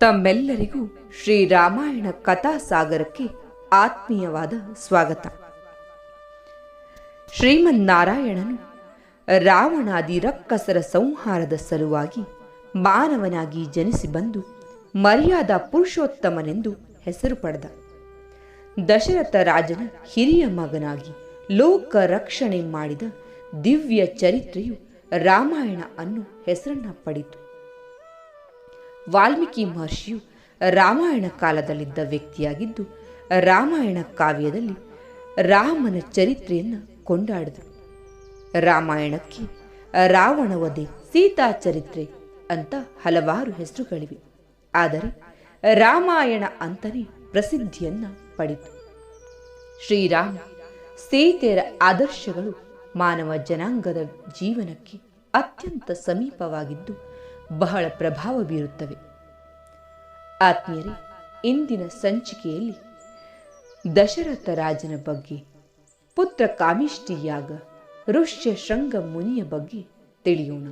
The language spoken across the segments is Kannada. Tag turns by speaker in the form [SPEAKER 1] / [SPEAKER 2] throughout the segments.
[SPEAKER 1] ತಮ್ಮೆಲ್ಲರಿಗೂ ಶ್ರೀರಾಮಾಯಣ ಕಥಾಸಾಗರಕ್ಕೆ ಆತ್ಮೀಯವಾದ ಸ್ವಾಗತ. ಶ್ರೀಮನ್ನಾರಾಯಣನು ರಾವಣಾದಿ ರಕ್ಕಸರ ಸಂಹಾರದ ಸಲುವಾಗಿ ಮಾನವನಾಗಿ ಜನಿಸಿ ಬಂದು ಮರ್ಯಾದಾ ಪುರುಷೋತ್ತಮನೆಂದು ಹೆಸರು ಪಡೆದ. ದಶರಥ ರಾಜನ ಹಿರಿಯ ಮಗನಾಗಿ ಲೋಕ ರಕ್ಷಣೆ ಮಾಡಿದ ದಿವ್ಯ ಚರಿತ್ರೆಯು ರಾಮಾಯಣ ಅನ್ನು ಹೆಸರನ್ನ ಪಡಿತು ವಾಲ್ಮೀಕಿ ಮಹರ್ಷಿಯು ರಾಮಾಯಣ ಕಾಲದಲ್ಲಿದ್ದ ವ್ಯಕ್ತಿಯಾಗಿದ್ದು, ರಾಮಾಯಣ ಕಾವ್ಯದಲ್ಲಿ ರಾಮನ ಚರಿತ್ರೆಯನ್ನು ಕೊಂಡಾಡಿದರು. ರಾಮಾಯಣಕ್ಕೆ ರಾವಣ ಸೀತಾ ಚರಿತ್ರೆ ಅಂತ ಹಲವಾರು ಹೆಸರುಗಳಿವೆ. ಆದರೆ ರಾಮಾಯಣ ಅಂತಲೇ ಪ್ರಸಿದ್ಧಿಯನ್ನ ಪಡಿತು ಶ್ರೀರಾಮ, ಸೀತೆಯರ ಆದರ್ಶಗಳು ಮಾನವ ಜನಾಂಗದ ಜೀವನಕ್ಕೆ ಅತ್ಯಂತ ಸಮೀಪವಾಗಿದ್ದು ಬಹಳ ಪ್ರಭಾವ ಬೀರುತ್ತವೆ. ಆತ್ಮೀಯರೇ, ಇಂದಿನ ಸಂಚಿಕೆಯಲ್ಲಿ ದಶರಥ ರಾಜನ ಬಗ್ಗೆ, ಪುತ್ರ ಕಾಮಿಷ್ಟಿಯಾಗ ಋಷ್ಯ ಶೃಂಗ ಮುನಿಯ ಬಗ್ಗೆ ತಿಳಿಯೋಣ.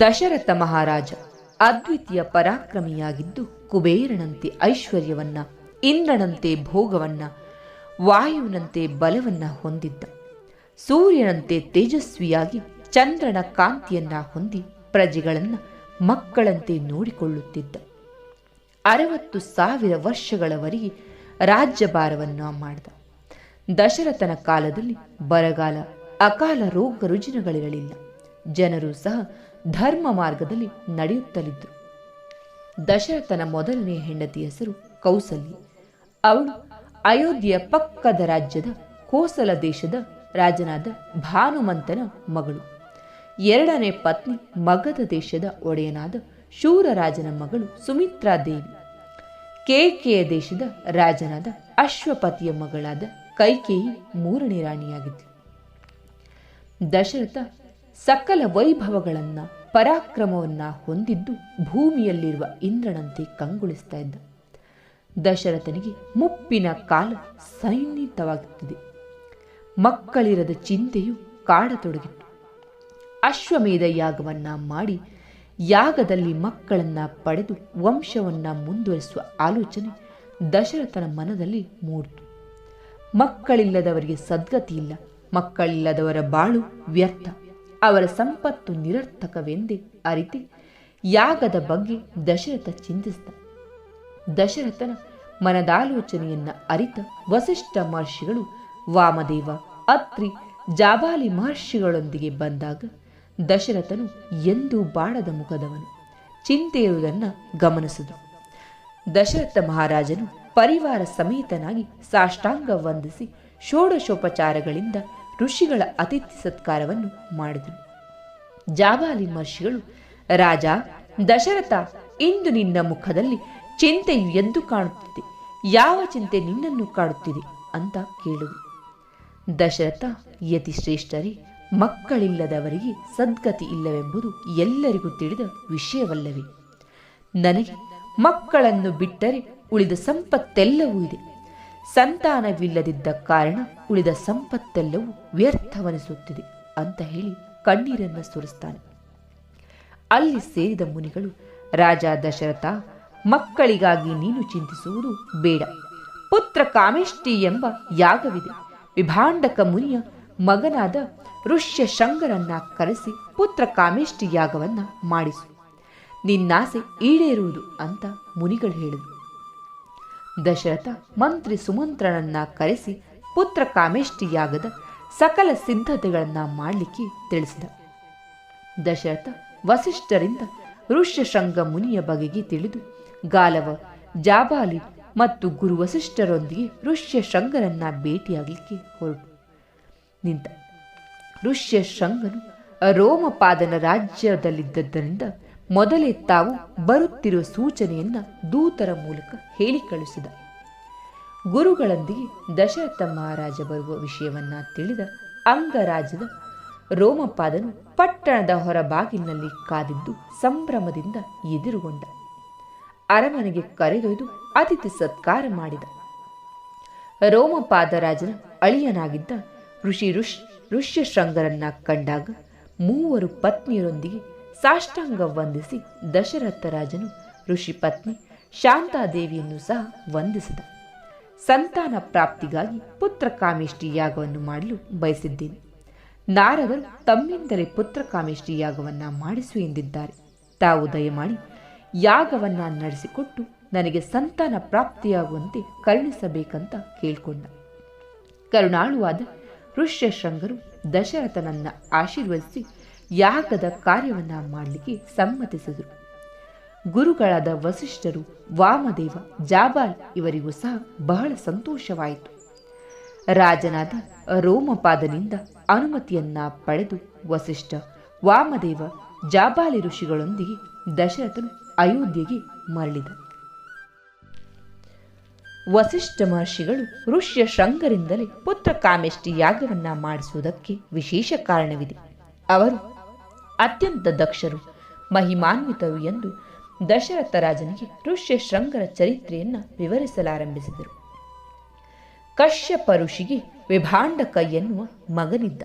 [SPEAKER 1] ದಶರಥ ಮಹಾರಾಜ ಅದ್ವಿತೀಯ ಪರಾಕ್ರಮಿಯಾಗಿದ್ದು, ಕುಬೇರನಂತೆ ಐಶ್ವರ್ಯವನ್ನ, ಇಂದ್ರನಂತೆ ಭೋಗವನ್ನ, ವಾಯುವಿನಂತೆ ಬಲವನ್ನ ಹೊಂದಿದ್ದ. ಸೂರ್ಯನಂತೆ ತೇಜಸ್ವಿಯಾಗಿ ಚಂದ್ರನ ಕಾಂತಿಯನ್ನ ಹೊಂದಿ ಪ್ರಜೆಗಳನ್ನು ಮಕ್ಕಳಂತೆ ನೋಡಿಕೊಳ್ಳುತ್ತಿದ್ದ. ಅರವತ್ತು ಸಾವಿರ ವರ್ಷಗಳವರೆಗೆ ರಾಜ್ಯಭಾರವನ್ನ ಮಾಡಿದ. ದಶರಥನ ಕಾಲದಲ್ಲಿ ಬರಗಾಲ ಅಕಾಲ ರೋಗ ರುಜಿನಗಳಿರಲಿಲ್ಲ. ಜನರು ಸಹ ಧರ್ಮ ಮಾರ್ಗದಲ್ಲಿ ನಡೆಯುತ್ತಲಿದ್ದರು ದಶರಥನ ಮೊದಲನೇ ಹೆಂಡತಿ ಹೆಸರು ಕೌಸಲ್ಯ. ಅವಳು ಅಯೋಧ್ಯೆಯ ಪಕ್ಕದ ರಾಜ್ಯದ ಕೋಸಲ ದೇಶದ ರಾಜನಾದ ಭಾನುಮಂತನ ಮಗಳು. ಎರಡನೇ ಪತ್ನಿ ಮಗಧ ದೇಶದ ಒಡೆಯನಾದ ಶೂರರಾಜನ ಮಗಳು ಸುಮಿತ್ರಾ ದೇವಿ. ಕೇಕೆಯ ದೇಶದ ರಾಜನಾದ ಅಶ್ವಪತಿಯ ಮಗಳಾದ ಕೈಕೇಯಿ ಮೂರನೇ ರಾಣಿಯಾಗಿದ್ದಳು ದಶರಥ ಸಕಲ ವೈಭವಗಳನ್ನ ಪರಾಕ್ರಮವನ್ನ ಹೊಂದಿದ್ದು ಭೂಮಿಯಲ್ಲಿರುವ ಇಂದ್ರನಂತೆ ಕಂಗೊಳಿಸ್ತಾ ಇದ್ದ. ದಶರಥನಿಗೆ ಮುಪ್ಪಿನ ಕಾಲ ಸನ್ನಿಹಿತವಾಗುತ್ತಿದೆ ಮಕ್ಕಳಿರದ ಚಿಂತೆಯು ಕಾಡತೊಡಗಿತ್ತು. ಅಶ್ವಮೇಧ ಯಾಗವನ್ನ ಮಾಡಿ ಯಾಗದಲ್ಲಿ ಮಕ್ಕಳನ್ನ ಪಡೆದು ವಂಶವನ್ನ ಮುಂದುವರಿಸುವ ಆಲೋಚನೆ ದಶರಥನ ಮನದಲ್ಲಿ ಮೂಡಿತು. ಮಕ್ಕಳಿಲ್ಲದವರಿಗೆ ಸದ್ಗತಿ ಇಲ್ಲ. ಮಕ್ಕಳಿಲ್ಲದವರ ಬಾಳು ವ್ಯರ್ಥ. ಅವರ ಸಂಪತ್ತು ನಿರರ್ಥಕವೆಂದೇ ಅರಿತಿ ಯಾಗದ ಬಗ್ಗೆ ದಶರಥ ಚಿಂತಿಸಿದ. ದಶರಥನ ಮನದಾಲೋಚನೆಯನ್ನ ಅರಿತ ವಸಿಷ್ಠ ಮಹರ್ಷಿಗಳು ವಾಮದೇವ, ಅತ್ರಿ, ಜಾಬಾಲಿ ಮಹರ್ಷಿಗಳೊಂದಿಗೆ ಬಂದಾಗ ದಶರಥನು ಎಂದೂ ಬಾಡದ ಮುಖದವನು. ಚಿಂತೆ ಇರುವುದನ್ನು ಗಮನಿಸಿದ ದಶರಥ ಮಹಾರಾಜನು ಪರಿವಾರ ಸಮೇತನಾಗಿ ಸಾಷ್ಟಾಂಗ ವಂದಿಸಿ ಷೋಡಶೋಪಚಾರಗಳಿಂದ ಋಷಿಗಳ ಅತಿಥಿ ಸತ್ಕಾರವನ್ನು ಮಾಡಿದನು. ಜಾಬಾಲಿ ಮಹರ್ಷಿಗಳು, ರಾಜ, ದಶರಥ, ಇಂದು ನಿನ್ನ ಮುಖದಲ್ಲಿ ಚಿಂತೆಯು ಎಂದು ಕಾಣುತ್ತಿದೆ. ಯಾವ ಚಿಂತೆ ನಿನ್ನನ್ನು ಕಾಡುತ್ತಿದೆ ಅಂತ ಕೇಳುವು ದಶರಥ ಯತಿ ಶ್ರೇಷ್ಠರೇ ಮಕ್ಕಳಿಲ್ಲದವರಿಗೆ ಸದ್ಗತಿ ಇಲ್ಲವೆಂಬುದು ಎಲ್ಲರಿಗೂ ತಿಳಿದ ವಿಷಯವಲ್ಲವೇ? ನನಗೆ ಮಕ್ಕಳನ್ನು ಬಿಟ್ಟರೆ ಉಳಿದ ಸಂಪತ್ತೆಲ್ಲವೂ ಇದೆ. ಸಂತಾನವಿಲ್ಲದಿದ್ದ ಕಾರಣ ಉಳಿದ ಸಂಪತ್ತೆಲ್ಲವೂ ವ್ಯರ್ಥವನಿಸುತ್ತಿದೆ ಅಂತ ಹೇಳಿ ಕಣ್ಣೀರನ್ನು ಸುರಿಸ್ತಾನೆ. ಅಲ್ಲಿ ಸೇರಿದ ಮುನಿಗಳು, ರಾಜ ದಶರಥ, ಮಕ್ಕಳಿಗಾಗಿ ನೀನು ಚಿಂತಿಸುವುದು ಬೇಡ. ಪುತ್ರ ಕಾಮೇಷ್ಟಿ ಎಂಬ ಯಾಗವಿದೆ. ವಿಭಾಂಡಕ ಮುನಿಯ ಮಗನಾದ ಋಷ್ಯ ಶಂಗರನ್ನ ಕರೆಸಿ ಪುತ್ರ ಕಾಮೇಷ್ಟಿ ಯಾಗವನ್ನ ಮಾಡಿಸು. ನಿನ್ನಾಸೆ ಈಡೇರುವುದು ಅಂತ ಮುನಿಗಳು ಹೇಳಿದರು. ದಶರಥ ಮಂತ್ರಿ ಸುಮಂತ್ರನನ್ನ ಕರೆಸಿ ಪುತ್ರ ಕಾಮೇಷ್ಟಿ ಯಾಗದ ಸಕಲ ಸಿದ್ಧತೆಗಳನ್ನ ಮಾಡಲಿಕ್ಕೆ ತಿಳಿಸಿದ. ದಶರಥ ವಸಿಷ್ಠರಿಂದ ಋಷ್ಯಶೃಂಗ ಮುನಿಯ ಬಗೆಗೆ ತಿಳಿದು ಗಾಲವ, ಜಾಬಾಲಿ ಮತ್ತು ಗುರು ವಸಿಷ್ಠರೊಂದಿಗೆ ಋಷ್ಯ ಶಂಗರನ್ನ ಭೇಟಿಯಾಗಲಿಕ್ಕೆ ಹೊರಟು. ನಿಂತ ಋಷ್ಯ ಶೃಂಗನು ರೋಮಪಾದನ ರಾಜ್ಯದಲ್ಲಿದ್ದರಿಂದ ಮೊದಲೇ ತಾವು ಬರುತ್ತಿರುವ ಸೂಚನೆಯನ್ನ ದೂತರ ಮೂಲಕ ಹೇಳಿ ಕಳುಹಿಸಿದ. ಗುರುಗಳೊಂದಿಗೆ ದಶರಥ ಮಹಾರಾಜ ಬರುವ ವಿಷಯವನ್ನ ತಿಳಿದ ಅಂಗರಾಜದ ರೋಮಪಾದನು ಪಟ್ಟಣದ ಹೊರಬಾಗಿಲಿನಲ್ಲಿ ಕಾದಿದ್ದು ಸಂಭ್ರಮದಿಂದ ಎದುರುಗೊಂಡ. ಅರಮನೆಗೆ ಕರೆದೊಯ್ದು ಅತಿಥಿ ಸತ್ಕಾರ ಮಾಡಿದ. ರೋಮಪಾದರಾಜನ ಅಳಿಯನಾಗಿದ್ದ ಋಷಿ ಋಷ್ ಋಷ್ಯಶೃಂಗರನ್ನ ಕಂಡಾಗ ಮೂವರು ಪತ್ನಿಯರೊಂದಿಗೆ ಸಾಷ್ಟಾಂಗ ವಂದಿಸಿ ದಶರಥ ರಾಜನು ಋಷಿ ಪತ್ನಿ ಶಾಂತಾದೇವಿಯನ್ನು ಸಹ ವಂದಿಸಿದ. ಸಂತಾನ ಪ್ರಾಪ್ತಿಗಾಗಿ ಪುತ್ರ ಯಾಗವನ್ನು ಮಾಡಲು ಬಯಸಿದ್ದೇನೆ. ನಾರದರು ತಮ್ಮಿಂದಲೇ ಪುತ್ರ ಕಾಮೇಷ್ಟಿ ಯಾಗವನ್ನ ಮಾಡಿಸು ಎಂದಿದ್ದಾರೆ. ತಾವು ದಯಮಾಡಿ ಯಾಗವನ್ನ ನಡೆಸಿಕೊಟ್ಟು ನನಗೆ ಸಂತಾನ ಪ್ರಾಪ್ತಿಯಾಗುವಂತೆ ಕರುಣಿಸಬೇಕಂತ ಕೇಳಿಕೊಂಡ. ಕರುಣಾಳುವಾದ ಋಷ್ಯಶೃಂಗರು ದಶರಥನನ್ನ ಆಶೀರ್ವದಿಸಿ ಯಾಗದ ಕಾರ್ಯವನ್ನ ಮಾಡಲಿಕ್ಕೆ ಸಮ್ಮತಿಸಿದರು. ಗುರುಗಳಾದ ವಸಿಷ್ಠರು ವಾಮದೇವ, ಜಾಬಾಲ್ ಇವರಿಗೂ ಸಹ ಬಹಳ ಸಂತೋಷವಾಯಿತು. ರಾಜನಾದ ರೋಮಪಾದನಿಂದ ಅನುಮತಿಯನ್ನ ಪಡೆದು ವಸಿಷ್ಠ, ವಾಮದೇವ, ಜಾಬಾಲಿ ಋಷಿಗಳೊಂದಿಗೆ ದಶರಥನು ಅಯೋಧ್ಯೆಗೆ ಮರಳಿದ. ವಸಿಷ್ಠ ಮಹರ್ಷಿಗಳು ಋಷ್ಯ ಶೃಂಗರಿಂದಲೇ ಪುತ್ರ ಕಾಮೆಷ್ಟಿ ಯಾಗವನ್ನ ಮಾಡಿಸುವುದಕ್ಕೆ ವಿಶೇಷ ಕಾರಣವಿದೆ. ಅವರು ಅತ್ಯಂತ ದಕ್ಷರು, ಮಹಿಮಾನ್ವಿತರು ಎಂದು ದಶರಥ ರಾಜನಿಗೆ ಋಷ್ಯ ಶೃಂಗರ ಚರಿತ್ರೆಯನ್ನ ವಿವರಿಸಲಾರಂಭಿಸಿದರು. ಕಶ್ಯಪ ಋಷಿಗೆ ವಿಭಾಂಡಕ ಎನ್ನುವ ಮಗನಿದ್ದ.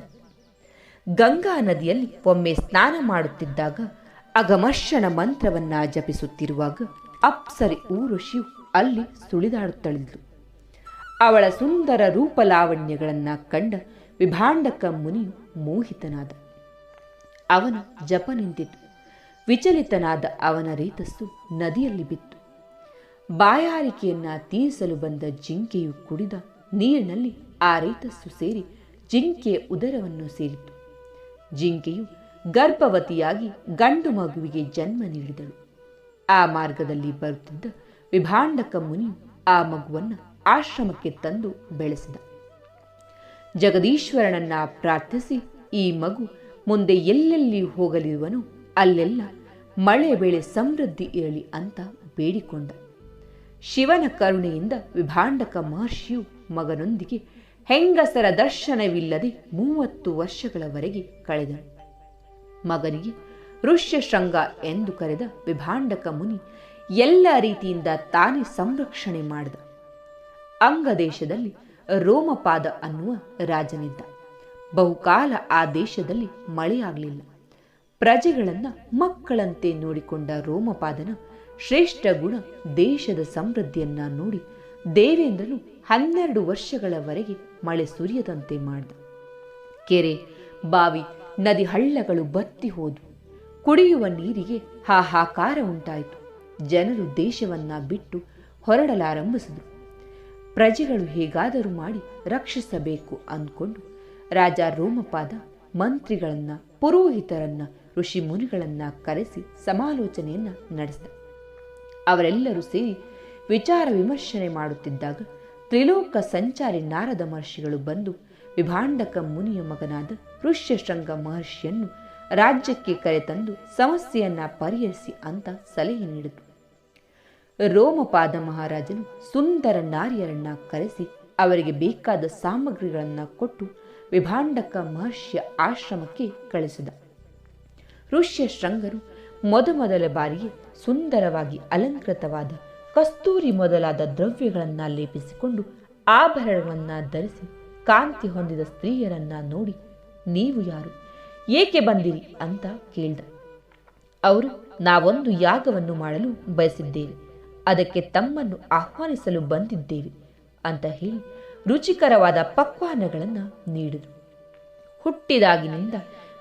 [SPEAKER 1] ಗಂಗಾ ನದಿಯಲ್ಲಿ ಒಮ್ಮೆ ಸ್ನಾನ ಮಾಡುತ್ತಿದ್ದಾಗ ಅಗಮರ್ಷಣ ಮಂತ್ರವನ್ನ ಜಪಿಸುತ್ತಿರುವಾಗ ಅಪ್ಸರಿ ಋಷಿಯು ಅಲ್ಲಿ ಸುಳಿದಾಡುತ್ತಳಿದ್ಲು ಅವಳ ಸುಂದರ ರೂಪಲಾವಣ್ಯಗಳನ್ನ ಕಂಡ ವಿಭಾಂಡಕ ಮುನಿಯು ಮೋಹಿತನಾದ. ಅವನ ಜಪ ನಿಂತಿತು. ವಿಚಲಿತನಾದ ಅವನ ರೇತಸ್ಸು ನದಿಯಲ್ಲಿ ಬಿತ್ತು. ಬಾಯಾರಿಕೆಯನ್ನ ತೀರಿಸಲು ಬಂದ ಜಿಂಕೆಯು ಕುಡಿದ ನೀರಿನಲ್ಲಿ ಆ ರೇತಸ್ಸು ಸೇರಿ ಜಿಂಕೆಯ ಉದರವನ್ನು ಸೇರಿತು. ಜಿಂಕೆಯು ಗರ್ಭವತಿಯಾಗಿ ಗಂಡು ಮಗುವಿಗೆ ಜನ್ಮ ನೀಡಿದಳು. ಆ ಮಾರ್ಗದಲ್ಲಿ ಬರುತ್ತಿದ್ದ ವಿಭಾಂಡಕ ಮುನಿ ಆ ಮಗುವನ್ನು ಆಶ್ರಮಕ್ಕೆ ತಂದು ಬೆಳೆಸಿದ. ಜಗದೀಶ್ವರನನ್ನ ಪ್ರಾರ್ಥಿಸಿ ಈ ಮಗು ಮುಂದೆ ಎಲ್ಲೆಲ್ಲಿ ಹೋಗಲಿರುವನು ಅಲ್ಲೆಲ್ಲ ಮಳೆ ಬೆಳೆ ಸಮೃದ್ಧಿ ಇರಲಿ ಅಂತ ಬೇಡಿಕೊಂಡ. ಶಿವನ ಕರುಣೆಯಿಂದ ವಿಭಾಂಡಕ ಮಹರ್ಷಿಯು ಮಗನೊಂದಿಗೆ ಹೆಂಗಸರ ದರ್ಶನವಿಲ್ಲದೆ ಮೂವತ್ತು ವರ್ಷಗಳವರೆಗೆ ಕಳೆದನು ಮಗನಿಗೆ ಋಷ್ಯಶೃಂಗ ಎಂದು ಕರೆದ ವಿಭಾಂಡಕ ಮುನಿ ಎಲ್ಲ ರೀತಿಯಿಂದ ತಾನೇ ಸಂರಕ್ಷಣೆ ಮಾಡಿದ. ಅಂಗದೇಶದಲ್ಲಿ ರೋಮಪಾದ ಅನ್ನುವ ರಾಜನಿದ್ದ. ಬಹುಕಾಲ ಆ ದೇಶದಲ್ಲಿ ಮಳೆಯಾಗಲಿಲ್ಲ ಪ್ರಜೆಗಳನ್ನ ಮಕ್ಕಳಂತೆ ನೋಡಿಕೊಂಡ ರೋಮಪಾದನ ಶ್ರೇಷ್ಠ ಗುಣ ದೇಶದ ಸಮೃದ್ಧಿಯನ್ನ ನೋಡಿ ದೇವೇಂದ್ರನು ಹನ್ನೆರಡು ವರ್ಷಗಳವರೆಗೆ ಮಳೆ ಸುರಿಯದಂತೆ ಮಾಡಿದ. ಕೆರೆ, ಬಾವಿ, ನದಿ ಹಳ್ಳಗಳು ಬತ್ತಿ ಹೋದವು. ಕುಡಿಯುವ ನೀರಿಗೆ ಹಾಹಾಕಾರ ಉಂಟಾಯಿತು. ಜನರು ದೇಶವನ್ನ ಬಿಟ್ಟು ಹೊರಡಲಾರಂಭಿಸಿದರು. ಪ್ರಜೆಗಳು ಹೇಗಾದರೂ ಮಾಡಿ ರಕ್ಷಿಸಬೇಕು ಅಂದ್ಕೊಂಡು ರಾಜ ರೋಮಪಾದ ಮಂತ್ರಿಗಳನ್ನ, ಪುರೋಹಿತರನ್ನ, ಋಷಿ ಮುನಿಗಳನ್ನ ಕರೆಸಿ ಸಮಾಲೋಚನೆಯನ್ನ ನಡೆಸಿದ. ಅವರೆಲ್ಲರೂ ಸೇರಿ ವಿಚಾರ ವಿಮರ್ಶನೆ ಮಾಡುತ್ತಿದ್ದಾಗ ತ್ರಿಲೋಕ ಸಂಚಾರಿ ನಾರದ ಮಹರ್ಷಿಗಳು ಬಂದು ವಿಭಾಂಡಕ ಮುನಿಯ ಮಗನಾದ ಋಷ್ಯಶೃಂಗ ಮಹರ್ಷಿಯನ್ನು ರಾಜ್ಯಕ್ಕೆ ಕರೆತಂದು ಸಮಸ್ಯೆಯನ್ನ ಪರಿಹರಿಸಿ ಅಂತ ಸಲಹೆ ನೀಡಿತು ರೋಮಪಾದ ಮಹಾರಾಜನು ಸುಂದರ ನಾರಿಯರನ್ನ ಕರೆಸಿ ಅವರಿಗೆ ಬೇಕಾದ ಸಾಮಗ್ರಿಗಳನ್ನ ಕೊಟ್ಟು ವಿಭಾಂಡಕ ಮಹರ್ಷಿಯ ಆಶ್ರಮಕ್ಕೆ ಕಳಿಸಿದ. ಋಷ್ಯ ಶೃಂಗರು ಮೊದಮೊದಲ ಬಾರಿಗೆ ಸುಂದರವಾಗಿ ಅಲಂಕೃತವಾದ ಕಸ್ತೂರಿ ಮೊದಲಾದ ದ್ರವ್ಯಗಳನ್ನ ಲೇಪಿಸಿಕೊಂಡು ಆಭರಣವನ್ನ ಧರಿಸಿ ಕಾಂತಿ ಹೊಂದಿದ ಸ್ತ್ರೀಯರನ್ನ ನೋಡಿ ನೀವು ಯಾರು, ಏಕೆ ಬಂದಿರಿ ಅಂತ ಕೇಳಿದ. ಅವರು, ನಾವೊಂದು ಯಾಗವನ್ನು ಮಾಡಲು ಬಯಸಿದ್ದೇವೆ. ಅದಕ್ಕೆ ತಮ್ಮನ್ನು ಆಹ್ವಾನಿಸಲು ಬಂದಿದ್ದೇವೆ ಅಂತ ಹೇಳಿ ರುಚಿಕರವಾದ ಪಕ್ವಾನಗಳನ್ನು ನೀಡಿದರು. ಹುಟ್ಟಿದಾಗಿನಿಂದ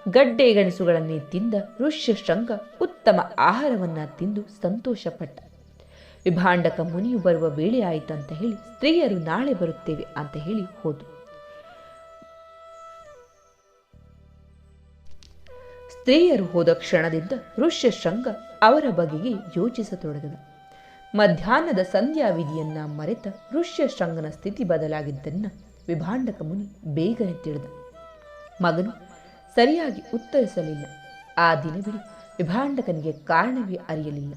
[SPEAKER 1] ಗಡ್ಡೆ ಗೆಣಸುಗಳನ್ನೇ ತಿಂದ ಋಷ್ಯಶೃಂಗ ಉತ್ತಮ ಆಹಾರವನ್ನ ತಿಂದು ಸಂತೋಷಪಟ್ಟ. ವಿಭಾಂಡಕ ಮುನಿಯು ಬರುವ ವೇಳೆ ಆಯಿತು ಅಂತ ಹೇಳಿ ಸ್ತ್ರೀಯರು ನಾಳೆ ಬರುತ್ತೇವೆ ಅಂತ ಹೇಳಿ ಹೋದು ಸ್ತ್ರೀಯರು ಹೋದ ಕ್ಷಣದಿಂದ ಋಷ್ಯಶೃಂಗ ಅವರ ಬಗೆಗೆ ಯೋಚಿಸತೊಡಗಿದ ಮಧ್ಯಾಹ್ನದ ಸಂಧ್ಯಾ ವಿಧಿಯನ್ನ ಮರೆತ ಋಷ್ಯಶೃಂಗನ ಸ್ಥಿತಿ ಬದಲಾಗಿದ್ದನ್ನ ವಿಭಾಂಡಕ ಮುನಿ ಬೇಗನೆ ತಿಳಿದ ಮಗನು ಸರಿಯಾಗಿ ಉತ್ತರಿಸಲಿಲ್ಲ. ಆ ದಿನವಿಡೀ ವಿಭಾಂಡಕನಿಗೆ ಕಾರಣವೇ ಅರಿಯಲಿಲ್ಲ.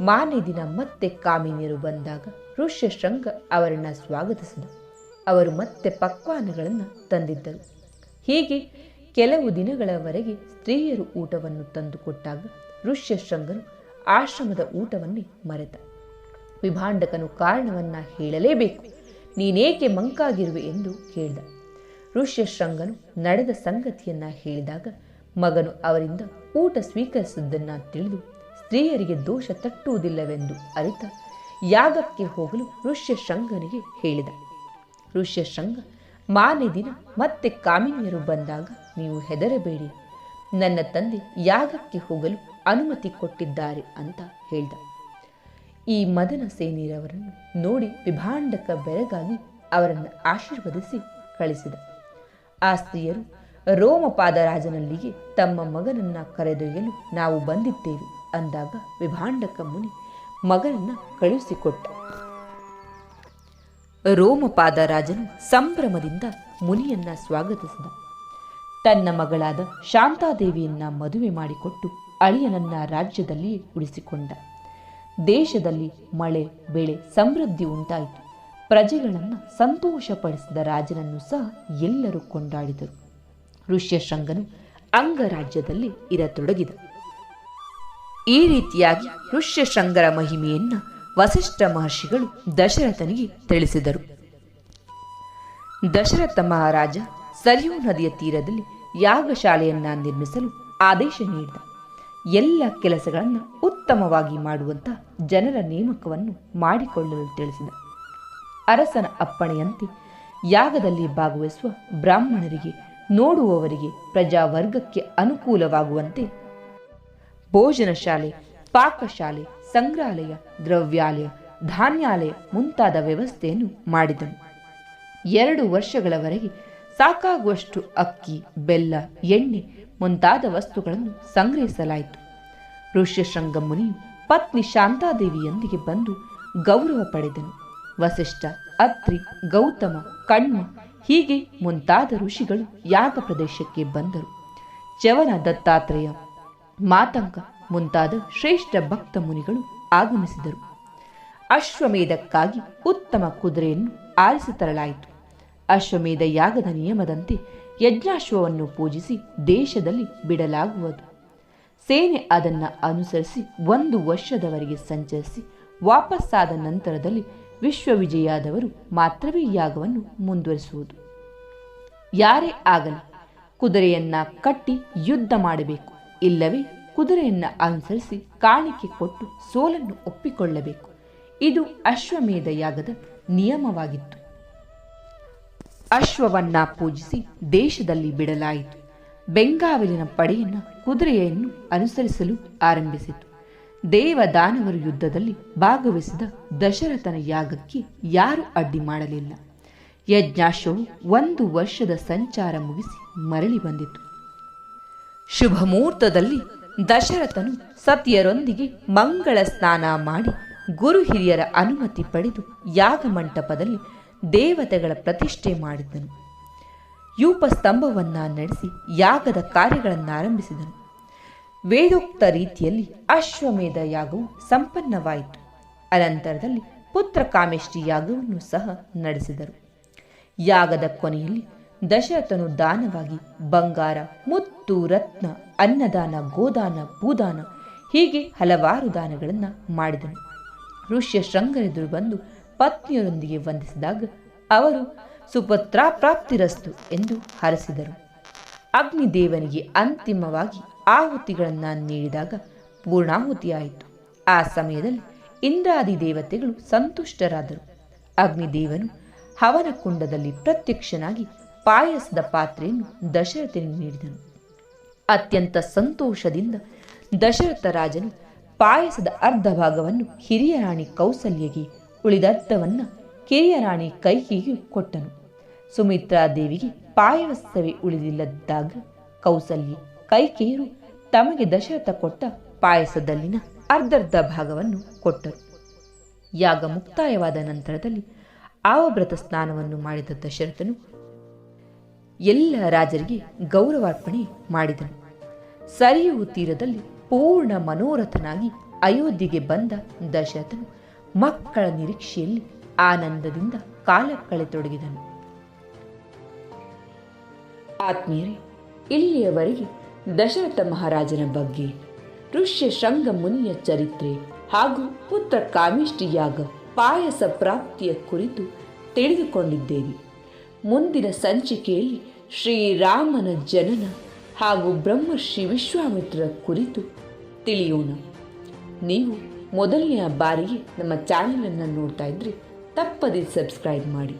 [SPEAKER 1] ಮಾನೆ ದಿನ ಮತ್ತೆ ಕಾಮಿನಿಯರು ಬಂದಾಗ ಋಷ್ಯಶೃಂಗ ಅವರನ್ನ ಸ್ವಾಗತಿಸಿದ. ಅವರು ಮತ್ತೆ ಪಕ್ವಾನಗಳನ್ನು ತಂದಿದ್ದರು. ಹೀಗೆ ಕೆಲವು ದಿನಗಳವರೆಗೆ ಸ್ತ್ರೀಯರು ಊಟವನ್ನು ತಂದುಕೊಟ್ಟಾಗ ಋಷ್ಯಶೃಂಗನು ಆಶ್ರಮದ ಊಟವನ್ನೇ ಮರೆತ. ವಿಭಾಂಡಕನು ಕಾರಣವನ್ನ ಹೇಳಲೇಬೇಕು. ನೀನೇಕೆ ಮಂಕಾಗಿರುವೆ ಎಂದು ಕೇಳಿದ. ಋಷ್ಯಶೃಂಗನು ನಡೆದ ಸಂಗತಿಯನ್ನ ಹೇಳಿದಾಗ ಮಗನು ಅವರಿಂದ ಊಟ ಸ್ವೀಕರಿಸಿದ್ದನ್ನು ತಿಳಿದು ಸ್ತ್ರೀಯರಿಗೆ ದೋಷ ತಟ್ಟುವುದಿಲ್ಲವೆಂದು ಅರಿತ ಯಾಗಕ್ಕೆ ಹೋಗಲು ಋಷ್ಯಶೃಂಗನಿಗೆ ಹೇಳಿದ. ಋಷ್ಯಶೃಂಗ, ಮಾನೆ ದಿನ ಮತ್ತೆ ಕಾಮಿನಿಯರು ಬಂದಾಗ ನೀವು ಹೆದರಬೇಡಿ. ನನ್ನ ತಂದೆ ಯಾಗಕ್ಕೆ ಹೋಗಲು ಅನುಮತಿ ಕೊಟ್ಟಿದ್ದಾರೆ ಅಂತ ಹೇಳ್ದ. ಈ ಮದನ ಸೇನಿರವರನ್ನು ನೋಡಿ ವಿಭಾಂಡಕ ಬೆರಗಾಗಿ ಅವರನ್ನು ಆಶೀರ್ವದಿಸಿ ಕಳಿಸಿದ. ಆ ಸ್ತ್ರೀಯರು ರೋಮಪಾದರಾಜನಲ್ಲಿಗೆ ತಮ್ಮ ಮಗನನ್ನ ಕರೆದೊಯ್ಯಲು ನಾವು ಬಂದಿದ್ದೇವೆ ಅಂದಾಗ ವಿಭಾಂಡಕ ಮುನಿ ಮಗನನ್ನ ಕಳುಹಿಸಿಕೊಟ್ಟ. ರೋಮಪಾದರಾಜನು ಸಂಭ್ರಮದಿಂದ ಮುನಿಯನ್ನ ಸ್ವಾಗತಿಸಿದ. ತನ್ನ ಮಗಳಾದ ಶಾಂತಾದೇವಿಯನ್ನ ಮದುವೆ ಮಾಡಿಕೊಟ್ಟು ಅಳಿಯನನ್ನ ರಾಜ್ಯದಲ್ಲಿ ಉಳಿಸಿಕೊಂಡ. ದೇಶದಲ್ಲಿ ಮಳೆ, ಬೆಳೆ ಸಮೃದ್ಧಿ ಉಂಟಾಯಿತು. ಪ್ರಜೆಗಳನ್ನು ಸಂತೋಷಪಡಿಸಿದ ರಾಜನನ್ನು ಸಹ ಎಲ್ಲರೂ ಕೊಂಡಾಡಿದರು. ಋಷ್ಯಶೃಂಗನು ಅಂಗರಾಜ್ಯದಲ್ಲಿ ಇರತೊಡಗಿದ. ಈ ರೀತಿಯಾಗಿ ಋಷ್ಯಶೃಂಗರ ಮಹಿಮೆಯನ್ನು ವಸಿಷ್ಠ ಮಹರ್ಷಿಗಳು ದಶರಥನಿಗೆ ತಿಳಿಸಿದರು. ದಶರಥ ಮಹಾರಾಜ ಸರಿಯೂ ನದಿಯ ತೀರದಲ್ಲಿ ಯಾಗಶಾಲೆಯನ್ನ ನಿರ್ಮಿಸಲು ಆದೇಶ ನೀಡಿದ. ಎಲ್ಲ ಕೆಲಸಗಳನ್ನು ಉತ್ತಮವಾಗಿ ಮಾಡುವಂತ ಜನರ ನೇಮಕವನ್ನು ಮಾಡಿಕೊಳ್ಳಲು ತಿಳಿಸಿದ. ಅರಸನ ಅಪ್ಪಣೆಯಂತೆ ಯಾಗದಲ್ಲಿ ಭಾಗವಹಿಸುವ ಬ್ರಾಹ್ಮಣರಿಗೆ, ನೋಡುವವರಿಗೆ ಪ್ರಜಾವರ್ಗಕ್ಕೆ ಅನುಕೂಲವಾಗುವಂತೆ ಭೋಜನ ಶಾಲೆ, ಪಾಕಶಾಲೆ, ಸಂಗ್ರಹಾಲಯ, ದ್ರವ್ಯಾಲಯ, ಧಾನ್ಯಾಲಯ ಮುಂತಾದ ವ್ಯವಸ್ಥೆಯನ್ನು ಮಾಡಿದನು. ಎರಡು ವರ್ಷಗಳವರೆಗೆ ಸಾಕಾಗುವಷ್ಟು ಅಕ್ಕಿ, ಬೆಲ್ಲ, ಎಣ್ಣೆ ಮುಂತಾದ ವಸ್ತುಗಳನ್ನು ಸಂಗ್ರಹಿಸಲಾಯಿತು. ಋಷ್ಯಶೃಂಗ ಮುನಿಯು ಪತ್ನಿ ಶಾಂತಾದೇವಿಯೊಂದಿಗೆ ಬಂದು ಗೌರವ ಪಡೆದನು. ವಸಿಷ್ಠ, ಅತ್ರಿ, ಗೌತಮ ಕಣ್ಮ ಹೀಗೆ ಮುಂತಾದ ಋಷಿಗಳು ಯಾಗ ಪ್ರದೇಶಕ್ಕೆ ಬಂದರು. ಚವನ ದತ್ತಾತ್ರೇಯ, ಮಾತಂಕ ಮುಂತಾದ ಶ್ರೇಷ್ಠ ಭಕ್ತ ಮುನಿಗಳು ಆಗಮಿಸಿದರು. ಅಶ್ವಮೇಧಕ್ಕಾಗಿ ಉತ್ತಮ ಕುದುರೆಯನ್ನು ಆರಿಸಿ ತರಲಾಯಿತು. ಅಶ್ವಮೇಧ ಯಾಗದ ನಿಯಮದಂತೆ ಯಜ್ಞಾಶ್ವವನ್ನು ಪೂಜಿಸಿ ದೇಶದಲ್ಲಿ ಬಿಡಲಾಗುವುದು. ಸೇನೆ ಅದನ್ನು ಅನುಸರಿಸಿ ಒಂದು ವರ್ಷದವರೆಗೆ ಸಂಚರಿಸಿ ವಾಪಸ್ಸಾದ ನಂತರದಲ್ಲಿ ವಿಶ್ವವಿಜಯಾದವರು ಮಾತ್ರವೇ ಯಾಗವನ್ನು ಮುಂದುವರಿಸುವುದು. ಯಾರೇ ಆಗಲಿ ಕುದುರೆಯನ್ನ ಕಟ್ಟಿ ಯುದ್ಧ ಮಾಡಬೇಕು, ಇಲ್ಲವೇ ಕುದುರೆಯನ್ನ ಅನುಸರಿಸಿ ಕಾಣಿಕೆ ಕೊಟ್ಟು ಸೋಲನ್ನು ಒಪ್ಪಿಕೊಳ್ಳಬೇಕು. ಇದು ಅಶ್ವಮೇಧ ಯಾಗದ ನಿಯಮವಾಗಿತ್ತು. ಅಶ್ವವನ್ನ ಪೂಜಿಸಿ ದೇಶದಲ್ಲಿ ಬಿಡಲಾಯಿತು. ಬೆಂಗಾವಲಿನ ಪಡೆಯನ್ನು ಕುದುರೆಯನ್ನು ಅನುಸರಿಸಲು ಆರಂಭಿಸಿತು. ದೇವದಾನವರ ಯುದ್ಧದಲ್ಲಿ ಭಾಗವಹಿಸಿದ ದಶರಥನ ಯಾಗಕ್ಕೆ ಯಾರು ಅಡ್ಡಿ ಮಾಡಲಿಲ್ಲ. ಯಜ್ಞಾಶ್ವವು ಒಂದು ವರ್ಷದ ಸಂಚಾರ ಮುಗಿಸಿ ಮರಳಿ ಬಂದಿತು. ಶುಭ ಮುಹೂರ್ತದಲ್ಲಿ ದಶರಥನು ಸತಿಯರೊಂದಿಗೆ ಮಂಗಳ ಸ್ನಾನ ಮಾಡಿ ಗುರು ಹಿರಿಯರ ಅನುಮತಿ ಪಡೆದು ಯಾಗ ಮಂಟಪದಲ್ಲಿ ದೇವತೆಗಳ ಪ್ರತಿಷ್ಠೆ ಮಾಡಿದನು ಯೂಪ ಸ್ತಂಭವನ್ನ ನಡೆಸಿ ಯಾಗದ ಕಾರ್ಯಗಳನ್ನು ಆರಂಭಿಸಿದನು ವೇದೋಕ್ತ ರೀತಿಯಲ್ಲಿ ಅಶ್ವಮೇಧ ಯಾಗವು ಸಂಪನ್ನವಾಯಿತು. ಅನಂತರದಲ್ಲಿ ಪುತ್ರ ಕಾಮೇಷ್ಠಿ ಯಾಗವನ್ನು ಸಹ ನಡೆಸಿದರು. ಯಾಗದ ಕೊನೆಯಲ್ಲಿ ದಶರಥನು ದಾನವಾಗಿ ಬಂಗಾರ, ಮುತ್ತು, ರತ್ನ, ಅನ್ನದಾನ, ಗೋದಾನ, ಭೂದಾನ ಹೀಗೆ ಹಲವಾರು ದಾನಗಳನ್ನು ಮಾಡಿದನು. ಋಷ್ಯ ಶೃಂಗರೆದುರು ಬಂದು ಪತ್ನಿಯರೊಂದಿಗೆ ವಂದಿಸಿದಾಗ ಅವರು ಸುಪತ್ರ ಪ್ರಾಪ್ತಿರಸ್ತು ಎಂದು ಹರಸಿದರು. ಅಗ್ನಿದೇವನಿಗೆ ಅಂತಿಮವಾಗಿ ಆಹುತಿಗಳನ್ನು ನೀಡಿದಾಗ ಪೂರ್ಣಾಹುತಿಯಾಯಿತು. ಆ ಸಮಯದಲ್ಲಿ ಇಂದ್ರಾದಿ ದೇವತೆಗಳು ಸಂತುಷ್ಟರಾದರು. ಅಗ್ನಿದೇವನು ಹವನ ಕುಂಡದಲ್ಲಿ ಪ್ರತ್ಯಕ್ಷನಾಗಿ ಪಾಯಸದ ಪಾತ್ರೆಯನ್ನು ದಶರಥನಿಗೆ ನೀಡಿದನು. ಅತ್ಯಂತ ಸಂತೋಷದಿಂದ ದಶರಥ ರಾಜನು ಪಾಯಸದ ಅರ್ಧ ಭಾಗವನ್ನು ಹಿರಿಯ ರಾಣಿ ಕೌಸಲ್ಯಗೆ ಉಳಿದರ್ಧವನ್ನು ಕಿರಿಯ ರಾಣಿ ಕೈಕಿಗೆ ಕೊಟ್ಟನು. ಸುಮಿತ್ರಾ ದೇವಿಗೆ ಪಾಯಸವೇ ಉಳಿದಿಲ್ಲದಾಗ ಕೌಸಲ್ಯ ಕೈಕೇಯರು ತಮಗೆ ದಶರಥ ಕೊಟ್ಟ ಪಾಯಸದಲ್ಲಿನ ಅರ್ಧರ್ಧ ಭಾಗವನ್ನು ಕೊಟ್ಟರು. ಯಾಗ ಮುಕ್ತಾಯವಾದ ನಂತರದಲ್ಲಿ ಆವಭ್ರತ ಸ್ನಾನವನ್ನು ಮಾಡಿದ ದಶರಥನು ಎಲ್ಲ ರಾಜರಿಗೆ ಗೌರವಾರ್ಪಣೆ ಮಾಡಿದನು. ಸರಿಯು ತೀರದಲ್ಲಿ ಪೂರ್ಣ ಮನೋರಥನಾಗಿ ಅಯೋಧ್ಯೆಗೆ ಬಂದ ದಶರಥನು ಮಕ್ಕಳ ನಿರೀಕ್ಷೆಯಲ್ಲಿ ಆನಂದದಿಂದ ಕಾಲ ಕಳೆತೊಡಗಿದನು. ಆತ್ಮೀಯರೇ, ಇಲ್ಲಿಯವರೆಗೆ ದಶರಥ ಮಹಾರಾಜನ ಬಗ್ಗೆ, ಋಷ್ಯ ಶೃಂಗ ಮುನಿಯ ಚರಿತ್ರೆ ಹಾಗೂ ಪುತ್ರ ಕಾಮಿಷ್ಟಿಯಾಗ ಪಾಯಸ ಪ್ರಾಪ್ತಿಯ ಕುರಿತು ತಿಳಿದುಕೊಂಡಿದ್ದೇವೆ. ಮುಂದಿನ ಸಂಚಿಕೆಯಲ್ಲಿ ಶ್ರೀರಾಮನ ಜನನ ಹಾಗೂ ಬ್ರಹ್ಮರ್ಷಿ ವಿಶ್ವಾಮಿತ್ರರ ಕುರಿತು ತಿಳಿಯೋಣ. ನೀವು ಮೊದಲನೆಯ ಬಾರಿಗೆ ನಮ್ಮ ಚಾನಲನ್ನು ನೋಡ್ತಾ ಇದ್ರೆ ತಪ್ಪದೇ ಸಬ್ಸ್ಕ್ರೈಬ್ ಮಾಡಿ.